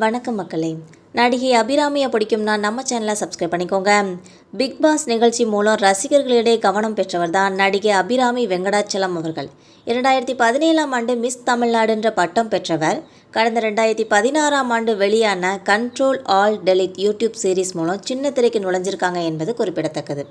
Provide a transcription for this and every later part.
வணக்கம் மக்களே. நடிகை அபிராமியை பிடிக்கும்னா நம்ம சேனலை சப்ஸ்கிரைப் பண்ணிக்கோங்க. பிக் பாஸ் நிகழ்ச்சி மூலம் ரசிகர்களிடையே கவனம் பெற்றவர் தான் நடிகை அபிராமி வெங்கடாச்சலம் அவர்கள். இரண்டாயிரத்தி பதினேழாம் ஆண்டு மிஸ் தமிழ்நாடு என்ற பட்டம் பெற்றவர். கடந்த ரெண்டாயிரத்தி பதினாறாம் ஆண்டு வெளியான control alt delete YouTube series மூலம் சின்ன திரைக்கு நுழைஞ்சிருக்காங்க என்பது குறிப்பிடத்தக்கது.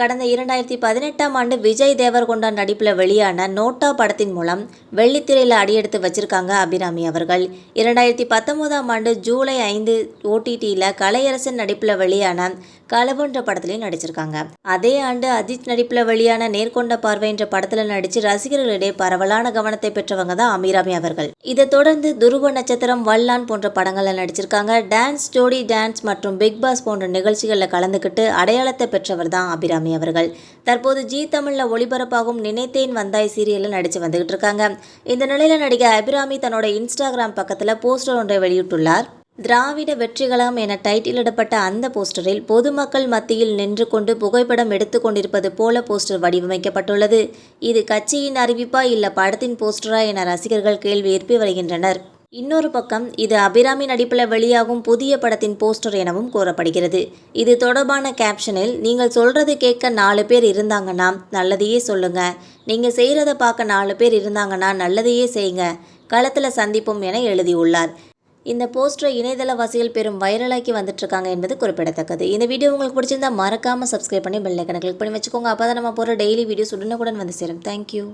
கடந்த இரண்டாயிரத்தி பதினெட்டாம் ஆண்டு விஜய் தேவர்கொண்டா நடிப்பில் வெளியான நோட்டா படத்தின் மூலம் வெள்ளித்திரையில் அடியெடுத்து வச்சிருக்காங்க அபிராமி அவர்கள். இரண்டாயிரத்தி பத்தொன்பதாம் ஆண்டு ஜூலை ஐந்து ஓடிடியில் கலையரசன் நடிப்பில் வெளியான களவுன்ற படத்துலையும் நடிச்சிருக்காங்க. அதே ஆண்டு அஜித் நடிப்பில் வெளியான நேர்கொண்ட பார்வை என்ற படத்தில் நடித்து ரசிகர்களிடையே பரவலான கவனத்தை பெற்றவங்க தான் அபிராமி அவர்கள். இதை தொடர்ந்து துருவ நட்சத்திரம் வல்லான் போன்ற படங்களில் நடிச்சிருக்காங்க. டான்ஸ் ஜோடி டான்ஸ் மற்றும் பிக் பாஸ் போன்ற நிகழ்ச்சிகளில் கலந்துக்கிட்டு அடையாளத்தை பெற்றவர் தான் அபிராமி அவர்கள். தற்போது ஜி தமிழில் ஒளிபரப்பாகும் நினைத்தேன் வந்தாய் சீரியலில் நடித்து வந்துகிட்டு இருக்காங்க. இந்த நிலையில் நடிகை அபிராமி தன்னோட இன்ஸ்டாகிராம் பக்கத்தில் போஸ்டர் ஒன்றை வெளியிட்டுள்ளார். திராவிட வெற்றிகளாம் என டைட்டிலிடப்பட்ட அந்த போஸ்டரில் பொதுமக்கள் மத்தியில் நின்று கொண்டு புகைப்படம் எடுத்து கொண்டிருப்பது போல போஸ்டர் வடிவமைக்கப்பட்டுள்ளது. இது கட்சியின் அறிவிப்பா இல்ல படத்தின் போஸ்டரா என ரசிகர்கள் கேள்வி எழுப்பி வருகின்றனர். இன்னொரு பக்கம் இது அபிராமி நடிப்பில் வெளியாகும் புதிய படத்தின் போஸ்டர் எனவும் கூறப்படுகிறது. இது தொடர்பான கேப்ஷனில் நீங்கள் சொல்றது கேட்க நாலு பேர் இருந்தாங்கன்னா நல்லதையே சொல்லுங்க. நீங்க செய்கிறத பார்க்க நாலு பேர் இருந்தாங்கன்னா நல்லதையே செய்யுங்க. களத்தில் சந்திப்போம் என எழுதியுள்ளார். இந்த போஸ்டரை இணையதளவாசிகள் பெரும் வைரலாக்கி வந்துட்டுருக்காங்க என்பது குறிப்பிடத்தக்கது. இந்த வீடியோ உங்களுக்கு பிடிச்சிருந்தா மறக்காமல் சப்ஸ்கிரைப் பண்ணி பெல்லைக்கனை கிளிக் பண்ணி வச்சுக்கோங்க. அப்போ தான் நம்ம போகிற டெய்லி வீடியோஸ் உடனுக்குடன் வந்து சேரும். தேங்க்யூ